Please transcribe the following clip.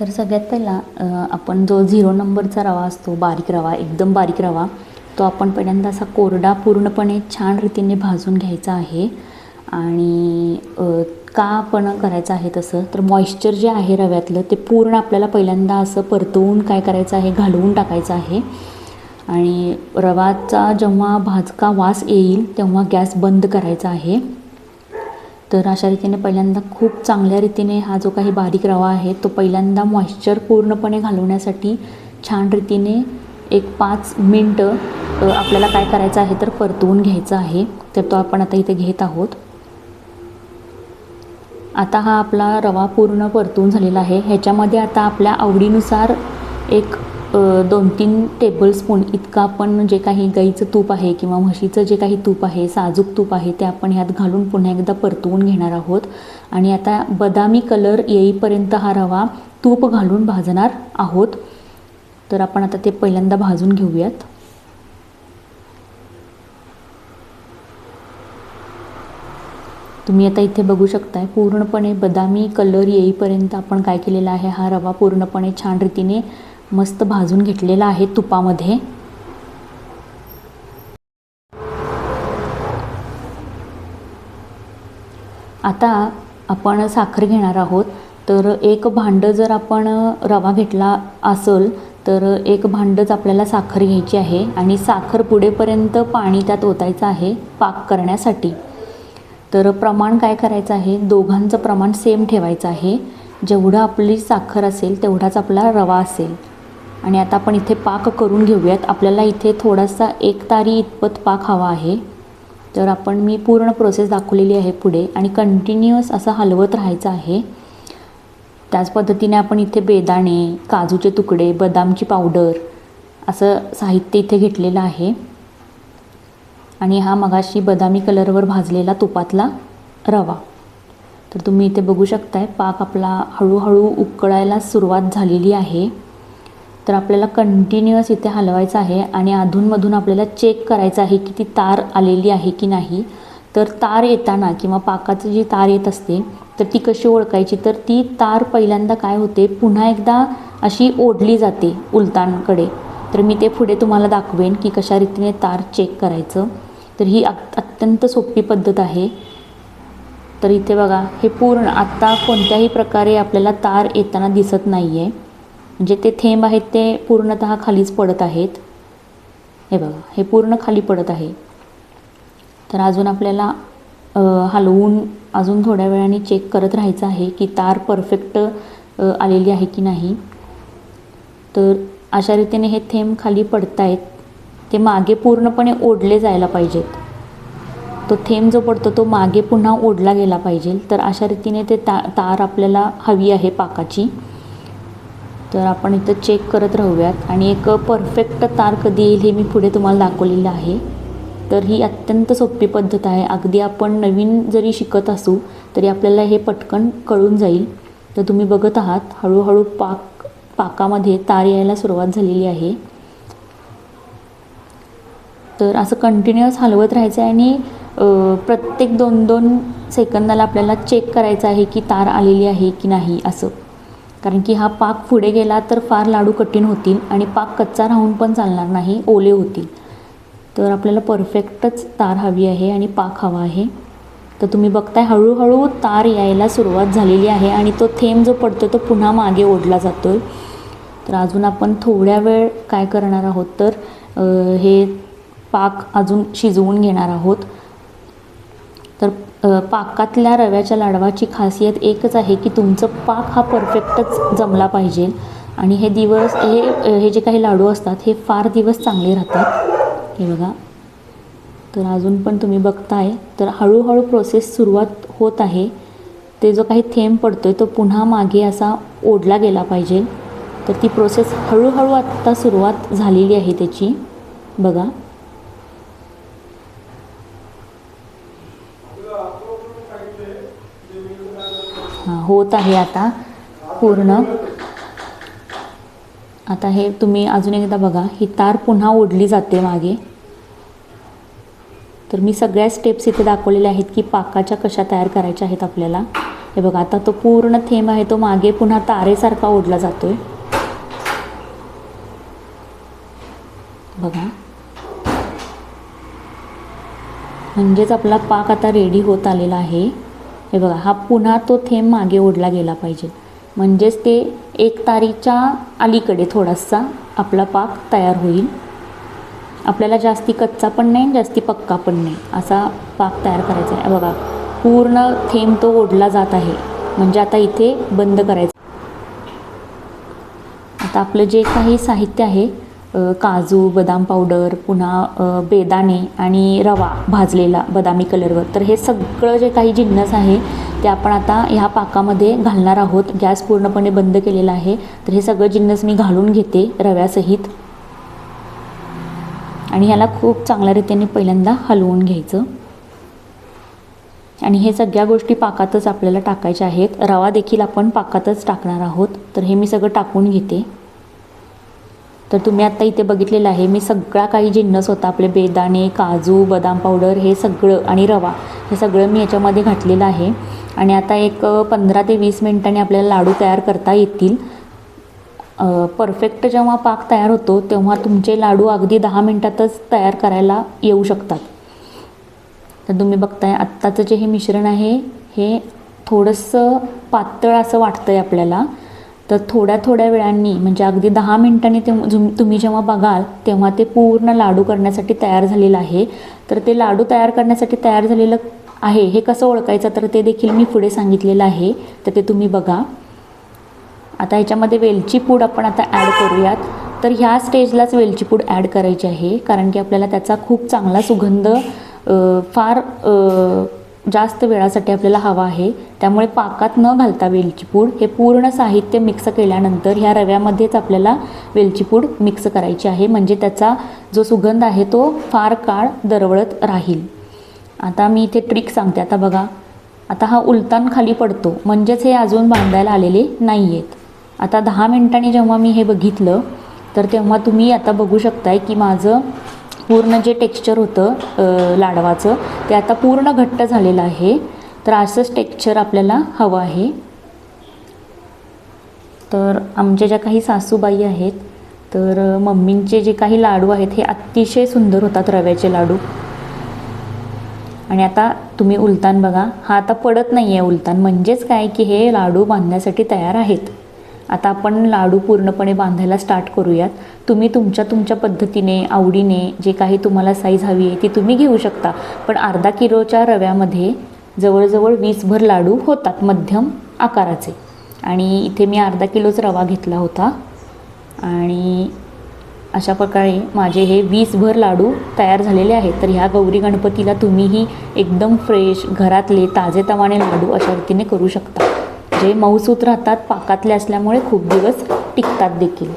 तर सगळ्यात पहिला आपण जो झिरो नंबरचा रवा असतो बारीक रवा एकदम बारीक रवा तो आपण पहिल्यांदा असा कोरडा पूर्णपणे छान रीतीने भाजून घ्यायचा आहे. आणि का आपण करायचं आहे तसं तर मॉइश्चर जे आहे रव्यातलं ते पूर्ण आपल्याला पहिल्यांदा असं परतवून काय करायचं आहे घालवून टाकायचं आहे. आणि रवाचा जेव्हा भाजका वास येईल तेव्हा गॅस बंद करायचा आहे. तर अशा रीतीने पहिल्यांदा खूप चांगल्या रीतीने हा जो काही बारीक रवा आहे तो पहिल्यांदा मॉइश्चर पूर्णपणे घालवण्यासाठी छान रीतीने एक पाच मिनटं आपल्याला काय करायचं आहे तर परतवून घ्यायचा आहे. तर तो आपण आता इथे घेत आहोत. आता हा आपला रवा पूर्ण परतून झालेला आहे. ह्याच्यामध्ये आता आपल्या आवडीनुसार एक दोन तीन टेबलस्पून इतकं आपण जे काही गाईचं तूप आहे किंवा म्हशीचं जे काही तूप आहे साजूक तूप आहे ते आपण ह्यात घालून पुन्हा एकदा परतवून घेणार आहोत. आणि आता बदामी कलर येईपर्यंत हा रवा तूप घालून भाजणार आहोत. तर आपण आता ते पहिल्यांदा भाजून घेऊयात. तुम्ही आता इथे बघू शकताय पूर्णपणे बदामी कलर येईपर्यंत आपण काय केलेला आहे हा रवा पूर्णपणे छान रीतीने मस्त भाजून घेतलेला आहे तुपामध्ये. आता आपण साखर घेणार आहोत. तर एक भांडं जर आपण रवा घेतला असेल तर एक भांडंच आपल्याला साखर घ्यायची आहे आणि साखर पुढेपर्यंत पाणी त्यात ओतायचं आहे पाक करण्यासाठी. तर प्रमाण काय करायचं आहे? दोघांचं प्रमाण सेम ठेवायचं आहे. जेवढं आपली साखर असेल तेवढाच आपला रवा असेल. आणि आता आपण इथे पाक करून घेऊयात. आपल्याला इथे थोडासा एक तारी इतपत पाक हवा आहे. तर आपण मी पूर्ण प्रोसेस दाखवलेली आहे पुढे आणि कंटिन्युअस असं हलवत राहायचं आहे. त्याच पद्धतीने आपण इथे बेदाणे काजूचे तुकडे बदामची पावडर असं साहित्य इथे घेतलेलं आहे. आणि हा मगाशी बदामी कलरवर भाजलेला तुपातला रवा. तर तुम्ही इथे बघू शकताय पाक आपला हळूहळू उकळायला सुरुवात झालेली आहे. तर आपल्याला कंटिन्युअस इथे हलवायचं आहे आणि अधूनमधून आपल्याला चेक करायचं आहे की ती तार आलेली आहे की नाही. तर तार येताना किंवा पाकाची जी तार येत असते तर ती कशी ओळखायची? तर ती तार पहिल्यांदा काय होते? पुन्हा एकदा अशी ओढली जाते उलतांकडे तर मी ते पुढे तुम्हाला दाखवेन की कशा रीतीने तार चेक करायचं. तर ही अत्यंत सोपी पद्धत आहे. तर इथे बघा हे पूर्ण आत्ता कोणत्याही प्रकारे आपल्याला तार येताना दिसत नाही आहे म्हणजे ते थेंब आहेत ते पूर्णतः खालीच पडत आहेत. हे बघा हे पूर्ण खाली पडत आहे. तर अजून आपल्याला हलवून अजून थोड्या वेळाने चेक करत राहायचं आहे की तार परफेक्ट आलेली आहे की नाही. तर अशा रीतीने हे थेंब खाली पडत आहेत ते मागे पूर्णपणे ओढले जायला पाहिजेत. तो थेंब जो पडतो तो मागे पुन्हा ओढला गेला पाहिजे. तर अशा रीतीने ते ता तार आपल्याला हवी आहे पाकाची. तर आपण इथं चेक करत राहूयात. आणि एक परफेक्ट तार कधी येईल हे मी पुढे तुम्हाला दाखवलेलं आहे. तर ही अत्यंत सोपी पद्धत आहे. अगदी आपण नवीन जरी शिकत असू तरी आपल्याला हे पटकन कळून जाईल. तर तुम्ही बघत आहात हळूहळू पाक पाकामध्ये तार यायला सुरुवात झालेली आहे. तर असं कंटिन्युअस हलवत राहायचं आहे आणि प्रत्येक दोन दोन सेकंदाला आपल्याला चेक करायचं आहे की तार आलेली आहे की नाही असं. कारण की हा पाक पुढे गेला तर फार लाडू कठीण होतील आणि पाक कच्चा राहून पण चालणार नाही ओले होतील. तर आपल्याला परफेक्टच तार हवी आहे आणि पाक हवा आहे. तर तुम्ही बघताय हळूहळू तार यायला सुरुवात झालेली आहे आणि तो थेंब जो पडतो तो पुन्हा मागे ओढला जातो आहे तर अजून आपण थोड्या वेळ काय करणार आहोत तर हे पाक अजून शिजवून घेणार आहोत. पाकातल्या रव्याच्या लाडवाची खासियत एकच आहे की तुमचं पाक हा परफेक्टच जमला पाहिजे. आणि हे दिवस हे हे जे काही लाडू असतात हे फार दिवस चांगले राहतात. हे बघा. तर अजून पण तुम्ही बघताय. तर हळूहळू प्रोसेस सुरुवात होत आहे. ते जो काही थेंब पडतो आहे तो पुन्हा मागे असा ओढला गेला पाहिजे. तर ती प्रोसेस हळूहळू आत्ता सुरुवात झालेली आहे त्याची. बघा हां होत आहे आता पूर्ण. आता हे तुम्ही अजून एकदा बघा ही तार पुन्हा ओढली जाते मागे. तर मी सगळ्या स्टेप्स इथे दाखवलेल्या आहेत की पाकाच्या कशा तयार करायच्या आहेत आपल्याला. हे बघा आता तो पूर्ण थेंब आहे तो मागे पुन्हा तारेसारखा ओढला जातो आहे बघा. म्हणजेच आपला पाक आता रेडी होत आलेला आहे. हे बघा हा पुन्हा तो थेंब मागे ओढला गेला पाहिजे. म्हणजेच ते एक तारीच्या अलीकडे थोडासा आपला पाक तयार होईल. आपल्याला जास्ती कच्चा पण नाही जास्ती पक्का पण नाही. असा पाक तयार करायचा आहे. बघा पूर्ण थेंब तो ओढला जात आहे. म्हणजे आता इथे बंद करायचं. आता आपलं जे काही साहित्य आहे काजू बदाम पावडर पुन्हा बेदाणे आणि रवा भाजलेला बदामी कलरवर तर हे सगळं जे काही जिन्नस आहे ते आपण आता ह्या पाकामध्ये घालणार आहोत. गॅस पूर्णपणे बंद केलेला आहे. तर हे सगळं जिन्नस मी घालून घेते रव्यासहित. आणि ह्याला खूप चांगल्या रीतीने पहिल्यांदा हलवून घ्यायचं. आणि हे सगळ्या गोष्टी पाकातच आपल्याला टाकायच्या आहेत. रवा देखील आपण पाकातच टाकणार आहोत. तर हे मी सगळं टाकून घेते. तर तुम्ही आत्ता इथे बघितलेलं आहे मी सगळा काही जिन्नस होता आपले बेदाणे काजू बदाम पावडर हे सगळं आणि रवा हे सगळं मी याच्यामध्ये घातलेलं आहे. आणि आता एक पंधरा ते वीस मिनटांनी आपल्याला लाडू तयार करता येतील. परफेक्ट जेव्हा पाक तयार होतो तेव्हा तुमचे लाडू अगदी दहा मिनटातच तयार करायला येऊ शकतात. तर तुम्ही बघताय आत्ताचं जे हे मिश्रण आहे हे थोडंसं पातळ असं वाटतं आहे आपल्याला. तर थोड्या थोड्या वेळांनी म्हणजे अगदी दहा मिनिटांनी ते जुम- तुम्ही जेव्हा बघाल तेव्हा ते पूर्ण लाडू करण्यासाठी तयार झालेलं आहे. तर ते लाडू तयार करण्यासाठी तयार झालेलं आहे हे कसं ओळखायचं तर ते देखील मी पुढे सांगितलेलं आहे. तर ते तुम्ही बघा. आता ह्याच्यामध्ये वेलची पूड आपण आता ॲड करूयात. तर ह्या स्टेजलाच वेलची पूड ॲड करायची आहे कारण की आपल्याला त्याचा खूप चांगला सुगंध फार जास्त वेळासाठी आपल्याला हवा आहे. त्यामुळे पाकात न घालता वेलची पूड हे पूर्ण साहित्य मिक्स केल्यानंतर ह्या रव्यामध्येच आपल्याला वेलची पूड मिक्स करायची आहे. म्हणजे त्याचा जो सुगंध आहे तो फार काळ दरवळत राहील. आता मी इथे ट्रिक सांगते. आता बघा. आता हा उलतान खाली पडतो. म्हणजेच हे अजून बांधायला आलेले नाही आहेत आता दहा मिनिटांनी जेव्हा मी हे बघितलं तर तेव्हा तुम्ही आता बघू शकताय की माझं पूर्ण जे टेक्स्चर होतं लाडवाचं ते आता पूर्ण घट्ट झालेलं आहे. तर असंच टेक्स्चर आपल्याला हवं आहे. तर आमच्या ज्या काही सासूबाई आहेत तर मम्मींचे जे काही लाडू आहेत हे अतिशय सुंदर होतात रव्याचे लाडू. आणि आता तुम्ही उलतान बघा हा आता पडत नाही आहे उलतान. म्हणजेच काय की हे लाडू बांधण्यासाठी तयार आहेत. आता आपण लाडू पूर्णपणे बांधायला स्टार्ट करूयात. तुम्ही तुमच्या तुमच्या पद्धतीने आवडीने जे काही तुम्हाला साईज हवी आहे ती तुम्ही घेऊ शकता. पण अर्धा किलोच्या रव्यामध्ये जवळजवळ वीसभर लाडू होतात मध्यम आकाराचे. आणि इथे मी अर्धा किलोच रवा घेतला होता. आणि अशा प्रकारे माझे हे वीसभर लाडू तयार झालेले आहेत. तर ह्या गौरी गणपतीला तुम्हीही एकदम फ्रेश घरातले ताजेतवाने लाडू अशा रीतीने करू शकता. जे मऊसूत राहतात पाकातले असल्यामुळे खूप दिवस टिकतात देखील.